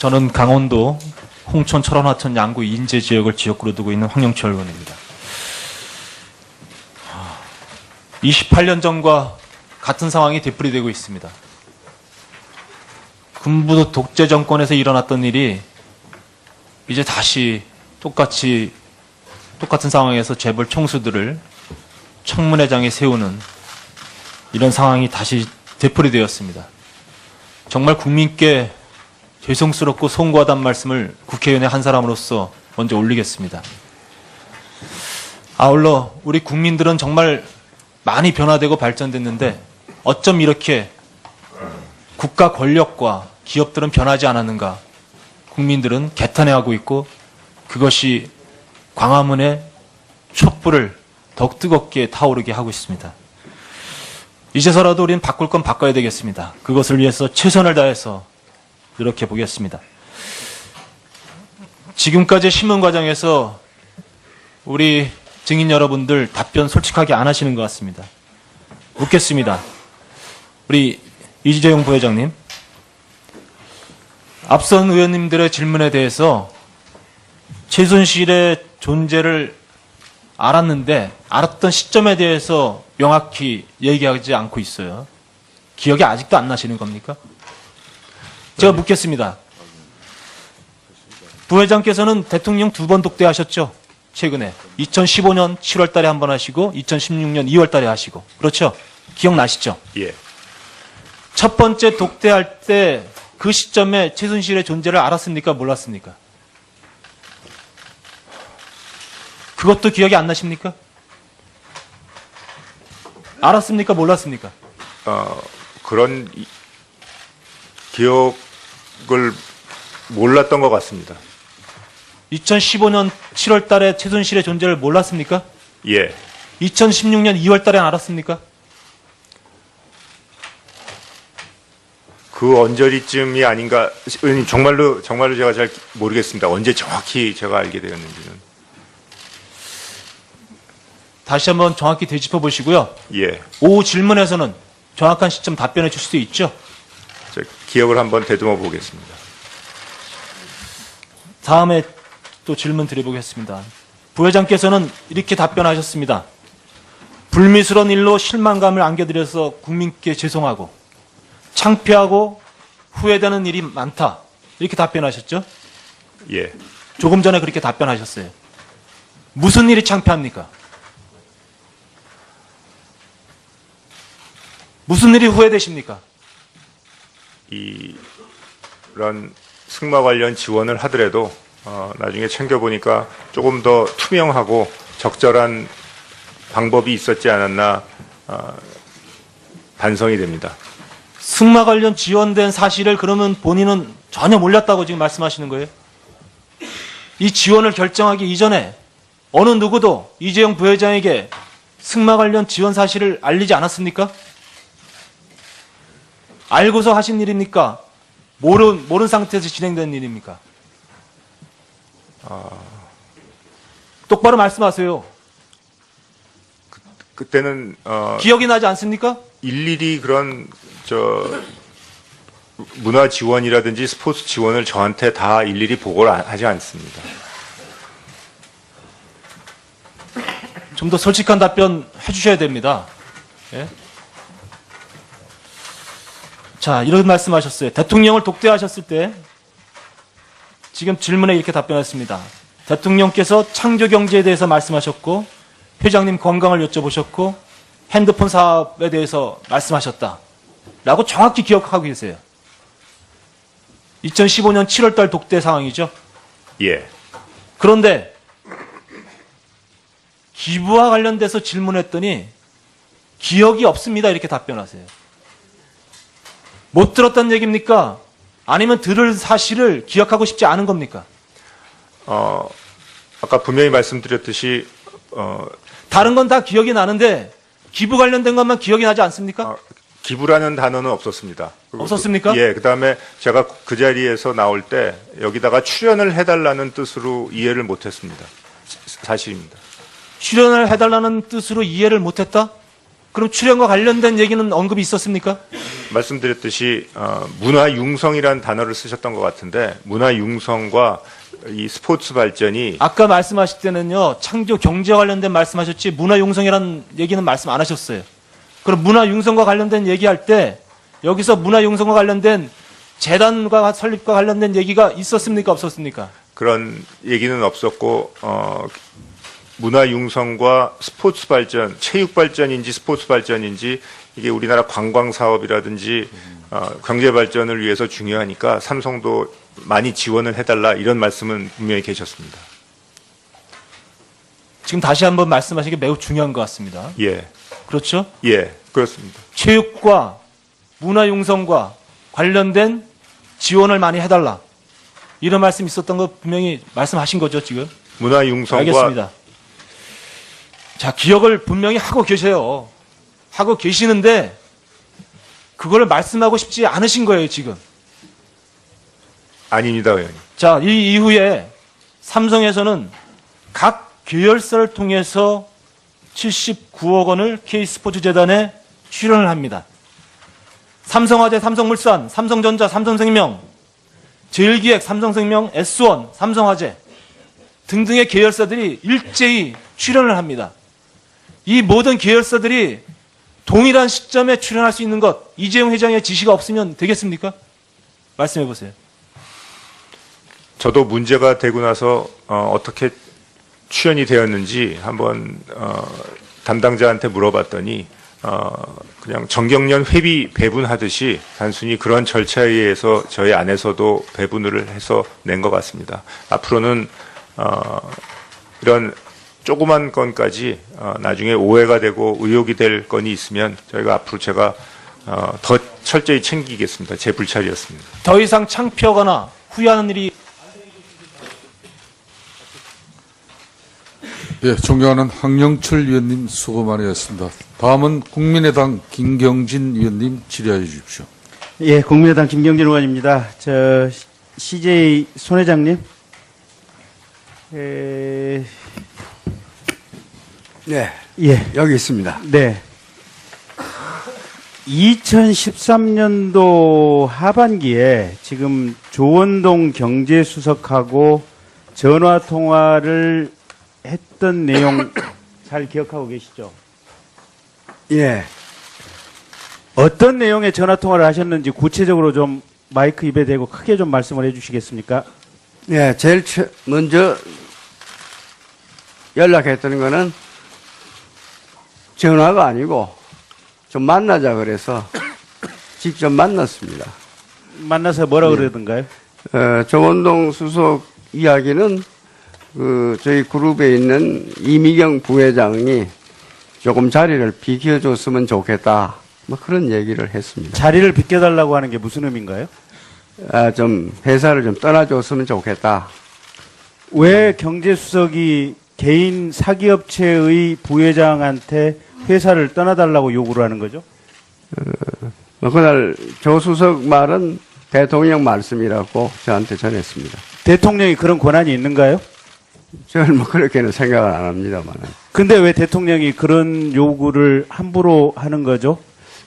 저는 강원도 홍천, 철원, 하천, 양구, 인제 지역을 지역구로 두고 있는 황영철 의원입니다. 28년 전과 같은 상황이 되풀이되고 있습니다. 군부 독재 정권에서 일어났던 일이 이제 다시 똑같이 똑같은 상황에서 재벌 총수들을 청문회장에 세우는 이런 상황이 다시 되풀이되었습니다. 정말 국민께 죄송스럽고 송구하단 말씀을 국회의원의 한 사람으로서 먼저 올리겠습니다. 아울러 우리 국민들은 정말 많이 변화되고 발전됐는데 어쩜 이렇게 국가 권력과 기업들은 변하지 않았는가? 국민들은 개탄해하고 있고 그것이 광화문의 촛불을 더욱 뜨겁게 타오르게 하고 있습니다. 이제서라도 우리는 바꿀 건 바꿔야 되겠습니다. 그것을 위해서 최선을 다해서 노력해 보겠습니다. 지금까지 신문 과정에서 우리 증인 여러분들 답변 솔직하게 안 하시는 것 같습니다. 묻겠습니다. 우리 이재용 부회장님. 앞선 의원님들의 질문에 대해서 최순실의 존재를 알았는데 알았던 시점에 대해서 명확히 얘기하지 않고 있어요. 기억이 아직도 안 나시는 겁니까? 제가 묻겠습니다. 부회장께서는 대통령 두 번 독대하셨죠? 최근에 2015년 7월 달에 한 번 하시고 2016년 2월 달에 하시고 그렇죠? 기억나시죠? 예. 첫 번째 독대할 때 그 시점에 최순실의 존재를 알았습니까? 몰랐습니까? 그것도 기억이 안 나십니까? 알았습니까? 몰랐습니까? 어, 그런 이- 기억 을 몰랐던 것 같습니다. 2015년 7월 달에 최순실의 존재를 몰랐습니까? 예. 2016년 2월 달에 알았습니까? 그 언저리쯤이 아닌가, 의원님 정말로 정말로 제가 잘 모르겠습니다. 언제 정확히 제가 알게 되었는지는. 다시 한번 정확히 되짚어 보시고요. 예. 오후 질문에서는 정확한 시점 답변해 주실 수 있죠? 저 기억을 한번 되듬어 보겠습니다. 다음에 또 질문 드려보겠습니다. 부회장께서는 이렇게 답변하셨습니다. 불미스러운 일로 실망감을 안겨드려서 국민께 죄송하고 창피하고 후회되는 일이 많다. 이렇게 답변하셨죠? 예. 조금 전에 그렇게 답변하셨어요. 무슨 일이 창피합니까? 무슨 일이 후회되십니까? 이, 이런 승마 관련 지원을 하더라도 어, 나중에 챙겨보니까 조금 더 투명하고 적절한 방법이 있었지 않았나 어, 반성이 됩니다. 승마 관련 지원된 사실을 그러면 본인은 전혀 몰랐다고 지금 말씀하시는 거예요? 이 지원을 결정하기 이전에 어느 누구도 이재용 부회장에게 승마 관련 지원 사실을 알리지 않았습니까? 알고서 하신 일입니까? 모른, 모른 상태에서 진행된 일입니까? 똑바로 말씀하세요. 그때는 어, 기억이 나지 않습니까? 일일이 그런 저 문화 지원이라든지 스포츠 지원을 저한테 다 일일이 보고를 안- 하지 않습니다. 좀 더 솔직한 답변 해주셔야 됩니다. 예? 자, 이런 말씀하셨어요. 대통령을 독대하셨을 때 지금 질문에 이렇게 답변했습니다. 대통령께서 창조 경제에 대해서 말씀하셨고 회장님 건강을 여쭤보셨고 핸드폰 사업에 대해서 말씀하셨다. 라고 정확히 기억하고 계세요. 2015년 7월 달 독대 상황이죠. 예. 그런데 기부와 관련돼서 질문했더니 기억이 없습니다. 이렇게 답변하세요. 못 들었단 얘기입니까? 아니면 들을 사실을 기억하고 싶지 않은 겁니까? 어, 아까 분명히 말씀드렸듯이 어, 다른 건 다 기억이 나는데 기부 관련된 것만 기억이 나지 않습니까? 아, 기부라는 단어는 없었습니다. 그리고 없었습니까? 그- 예, 그 다음에 제가 그 자리에서 나올 때 여기다가 출연을 해달라는 뜻으로 이해를 못했습니다. 사- 사실입니다. 출연을 해달라는 뜻으로 이해를 못했다? 그럼 출연과 관련된 얘기는 언급이 있었습니까? 말씀드렸듯이 어, 문화 융성이라는 단어를 쓰셨던 것 같은데 문화 융성과 이 스포츠 발전이 아까 말씀하실 때는요, 창조 경제 관련된 말씀하셨지, 문화 융성이라는 얘기는 말씀 안 하셨어요. 그럼 문화 융성과 관련된 얘기할 때, 여기서 문화 융성과 관련된 재단과 설립과 관련된 얘기가 있었습니까? 없었습니까? 그런 얘기는 없었고 어, 문화 융성과 스포츠 발전, 체육 발전인지 스포츠 발전인지 이게 우리나라 관광 사업이라든지 어, 경제 발전을 위해서 중요하니까 삼성도 많이 지원을 해달라 이런 말씀은 분명히 계셨습니다. 지금 다시 한번 말씀하신 게 매우 중요한 것 같습니다. 예, 그렇죠? 예, 그렇습니다. 체육과 문화 융성과 관련된 지원을 많이 해달라. 이런 말씀 있었던 거 분명히 말씀하신 거죠, 지금? 문화 융성과 알겠습니다. 자, 기억을 분명히 하고 계세요. 하고 계시는데, 그걸 말씀하고 싶지 않으신 거예요, 지금. 아닙니다, 의원님. 자, 이 이후에 삼성에서는 각 계열사를 통해서 79억 원을 K스포츠 재단에 출연을 합니다. 삼성화재, 삼성물산, 삼성전자, 삼성생명, 제일기획, 삼성생명, S1, 삼성화재 등등의 계열사들이 일제히 출연을 합니다. 이 모든 계열사들이 동일한 시점에 출연할 수 있는 것, 이재용 회장의 지시가 없으면 되겠습니까? 말씀해 보세요. 저도 문제가 되고 나서 어, 떻게 출연이 되었는지 한번 어, 담당자한테 물어봤더니 어, 그냥 정경련 회비 배분하듯이 단순히 그런 절차에 의해서 저희 안에서도 배분을 해서 낸 것 같습니다. 앞으로는 어, 이런 조그만 건까지 어, 나중에 오해가 되고 의혹이 될 건이 있으면 저희가 앞으로 제가 어, 더 철저히 챙기겠습니다. 제 불찰이었습니다. 더 이상 창피하거나 후회하는 일이 예, 존경하는 황영철 위원님 수고 많으셨습니다. 다음은 국민의당 김경진 위원님 질의하여 주십시오. 예, 국민의당 김경진 의원입니다. 저 CJ 손 회장님, 에, 네, 예, 여기 있습니다. 네. 2013년도 하반기에 지금 조원동 경제수석하고 전화 통화를 했던 내용 잘 기억하고 계시죠? 예, 어떤 내용의 전화 통화를 하셨는지 구체적으로 좀 마이크 입에 대고 크게 좀 말씀을 해주시겠습니까? 예, 제일 처- 먼저 연락했던 거는 전화가 아니고 좀 만나자 그래서 직접 만났습니다. 만나서 뭐라 그러던가요? 어, 조원동 수석 이야기는 그 저희 그룹에 있는 이미경 부회장이 조금 자리를 비켜줬으면 좋겠다. 뭐 그런 얘기를 했습니다. 자리를 비켜달라고 하는 게 무슨 의미인가요? 아, 좀 회사를 좀 떠나줬으면 좋겠다. 왜 경제수석이 개인 사기업체의 부회장한테 회사를 떠나달라고 요구를 하는 거죠? 뭐 그날 조수석 말은 대통령 말씀이라고 저한테 전했습니다. 대통령이 그런 권한이 있는가요? 저는 뭐 그렇게는 생각을 안 합니다만. 근데 왜 대통령이 그런 요구를 함부로 하는 거죠?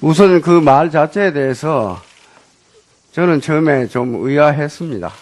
우선 그 말 자체에 대해서 저는 처음에 좀 의아했습니다.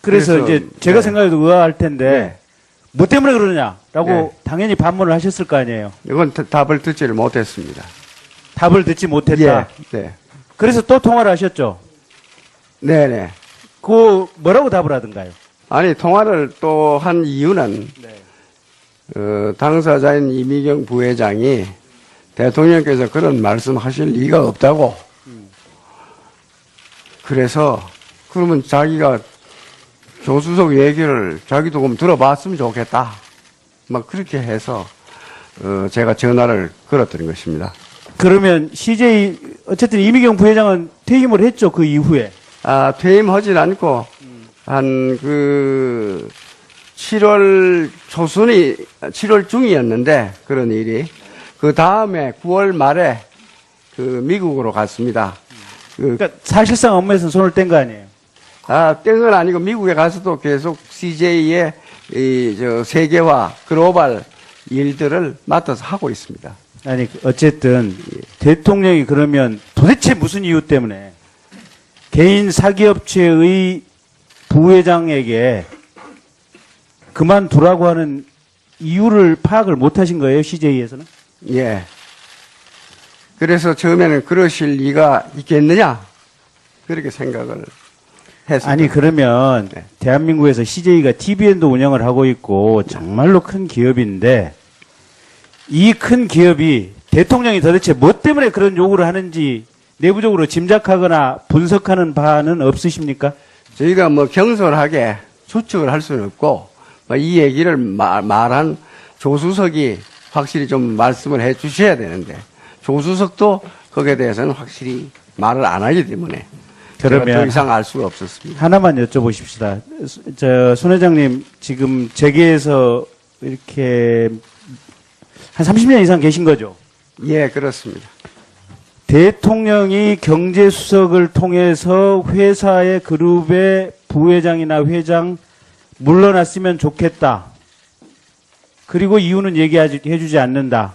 그래서, 그래서, 이제 제가 네. 생각해도 의아할 텐데 네. 뭐 때문에 그러냐 라고 네. 당연히 반문을 하셨을 거 아니에요. 이건 다- 답을 듣지를 못했습니다. 답을 듣지 못했다. 예, 네. 그래서 또 통화를 하셨죠. 네네. 그 뭐라고 답을 하던가요? 아니, 통화를 또 한 이유는, 어, 당사자인 이미경 부회장이 대통령께서 그런 말씀 하실 리가 없다고. 그래서, 그러면 자기가 조수석 얘기를 자기도 좀 들어봤으면 좋겠다. 막 그렇게 해서, 어, 제가 전화를 걸었던 것입니다. 그러면 CJ 어쨌든 이미경 부회장은 퇴임을 했죠 그 이후에. 아, 퇴임하진 않고, 한 그, 7월 초순이, 7월 중이었는데, 그런 일이. 그 다음에 9월 말에 그 미국으로 갔습니다. 그, 그러니까 사실상 업무에서 손을 뗀 거 아니에요. 아, 뗀 건 아니고 미국에 가서도 계속 CJ의 이, 저, 세계화, 글로벌 일들을 맡아서 하고 있습니다. 아니 어쨌든 대통령이 그러면 도대체 무슨 이유 때문에 개인 사기업체의 부회장에게 그만두라고 하는 이유를 파악을 못하신 거예요 CJ에서는? 예. 그래서 처음에는 그러실 리가 있겠느냐 그렇게 생각을 했습니다. 아니 그러면 네. 대한민국에서 CJ가 TVN도 운영을 하고 있고 정말로 큰 기업인데 이 큰 기업이 대통령이 도대체 뭐 때문에 그런 요구를 하는지 내부적으로 짐작하거나 분석하는 바는 없으십니까? 저희가 뭐 경솔하게 추측을 할 수는 없고 뭐이 얘기를 말, 말한 조수석이 확실히 좀 말씀을 해 주셔야 되는데 조수석도 거기에 대해서는 확실히 말을 안 하기 때문에 그러면 이상 알 수가 없었습니다. 하나만 여쭤보십시다. 수- 저, 손 회장님, 지금 재계에서 이렇게 한 30년 이상 계신 거죠? 예, 그렇습니다. 대통령이 경제수석을 통해서 회사의 그룹의 부회장이나 회장 물러났으면 좋겠다. 그리고 이유는 얘기해 주지 않는다.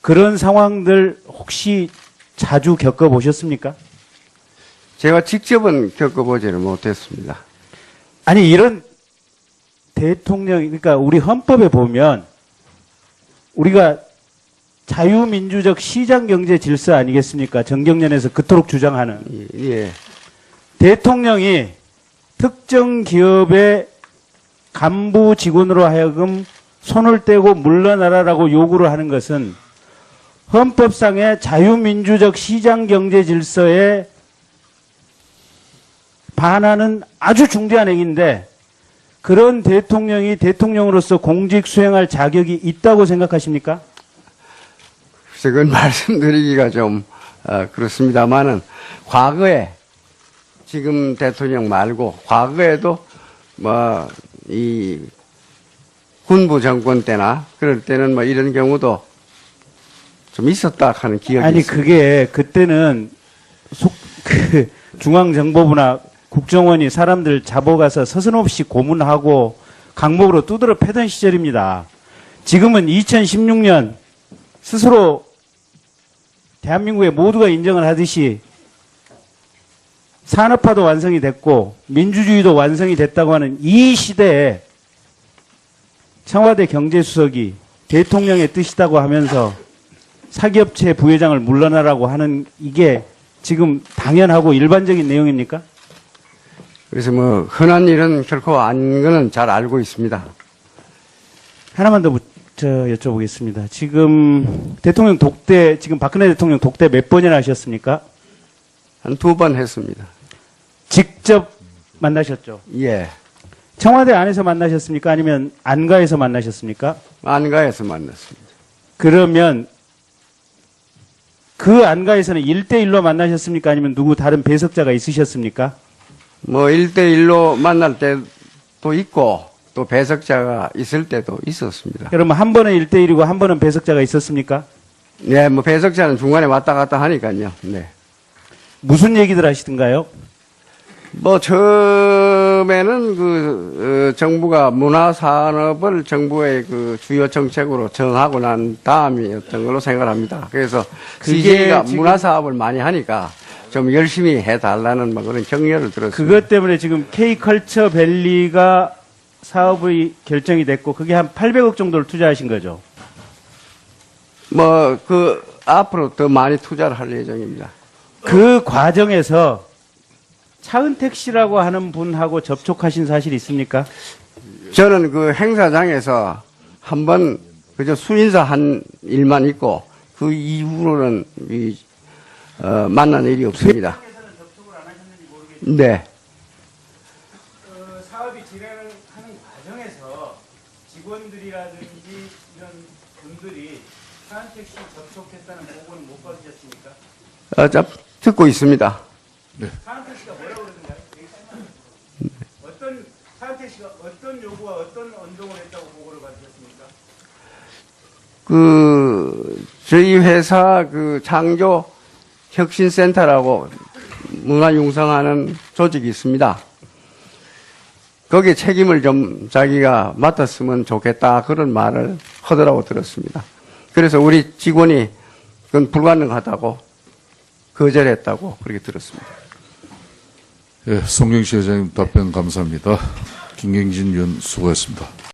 그런 상황들 혹시 자주 겪어보셨습니까? 제가 직접은 겪어보지를 못했습니다. 아니 이런 대통령 그러니까 우리 헌법에 보면 우리가 자유민주적 시장 경제 질서 아니겠습니까? 정경련에서 그토록 주장하는 예, 예. 대통령이 특정 기업의 간부 직원으로 하여금 손을 떼고 물러나라라고 요구를 하는 것은 헌법상의 자유민주적 시장 경제 질서에 반하는 아주 중대한 행위인데 그런 대통령이 대통령으로서 공직 수행할 자격이 있다고 생각하십니까? 그건 말씀드리기가 좀, 어, 그렇습니다만은, 과거에, 지금 대통령 말고, 과거에도, 뭐, 이, 군부 정권 때나, 그럴 때는 뭐 이런 경우도 좀 있었다 하는 기억이 아니 있습니다. 그게 그때는 속, 그 중앙정보부나 국정원이 사람들 잡아가서 서슴없이 고문하고 강목으로 두드러 패던 시절입니다. 지금은 2016년 스스로 대한민국의 모두가 인정을 하듯이 산업화도 완성이 됐고 민주주의도 완성이 됐다고 하는 이 시대에 청와대 경제수석이 대통령의 뜻이다고 하면서 사기업체 부회장을 물러나라고 하는 이게 지금 당연하고 일반적인 내용입니까? 그래서 뭐, 흔한 일은 결코 아닌 거는 잘 알고 있습니다. 하나만 더 묻- 저 여쭤보겠습니다. 지금 대통령 독대, 지금 박근혜 대통령 독대 몇 번이나 하셨습니까? 한 두 번 했습니다. 직접 만나셨죠? 예. 청와대 안에서 만나셨습니까? 아니면 안가에서 만나셨습니까? 안가에서 만났습니다. 그러면 그 안가에서는 1대1로 만나셨습니까? 아니면 누구 다른 배석자가 있으셨습니까? 뭐, 일대일로 만날 때도 있고, 또 배석자가 있을 때도 있었습니다. 그러면 한 번은 1대1이고 한 번은 배석자가 있었습니까? 네, 뭐, 배석자는 중간에 왔다 갔다 하니까요. 네. 무슨 얘기들 하시던가요? 뭐, 처음에는 그, 어, 정부가 문화 산업을 정부의 그 주요 정책으로 정하고 난 다음이었던 걸로 생각합니다. 그래서 CJ가 지금- 문화 사업을 많이 하니까 좀 열심히 해달라는 뭐 그런 격려를 들었습니다. 그것 때문에 지금 K컬처 밸리가 사업의 결정이 됐고 그게 한 800억 정도를 투자하신 거죠. 뭐, 그, 앞으로 더 많이 투자를 할 예정입니다. 그 과정에서 차은택 씨라고 하는 분하고 접촉하신 사실이 있습니까? 저는 그 행사장에서 한 번 그저 수인사 한 일만 있고 그 이후로는 이, 어, 만난 일이 없습니다. 네. 그 사업이 진행하는 과정에서 직원들이라든지 이런 분들이 씨 접촉했다는 보고는 못 받으셨습니까? 어, 자, 듣고 있습니다. 차은택 씨가 뭐라고 그러던가요? 어떤 씨가 어떤 요구와 어떤 언동을 했다고 보고를 받으셨습니까? 그, 저희 회사 그 창조 혁신센터라고 문화 융성하는 조직이 있습니다. 거기에 책임을 좀 자기가 맡았으면 좋겠다 그런 말을 하더라고 들었습니다. 그래서 우리 직원이 그건 불가능하다고 거절했다고 그렇게 들었습니다. 예, 송경시 회장님 답변 감사합니다. 김경진 의원 수고했습니다.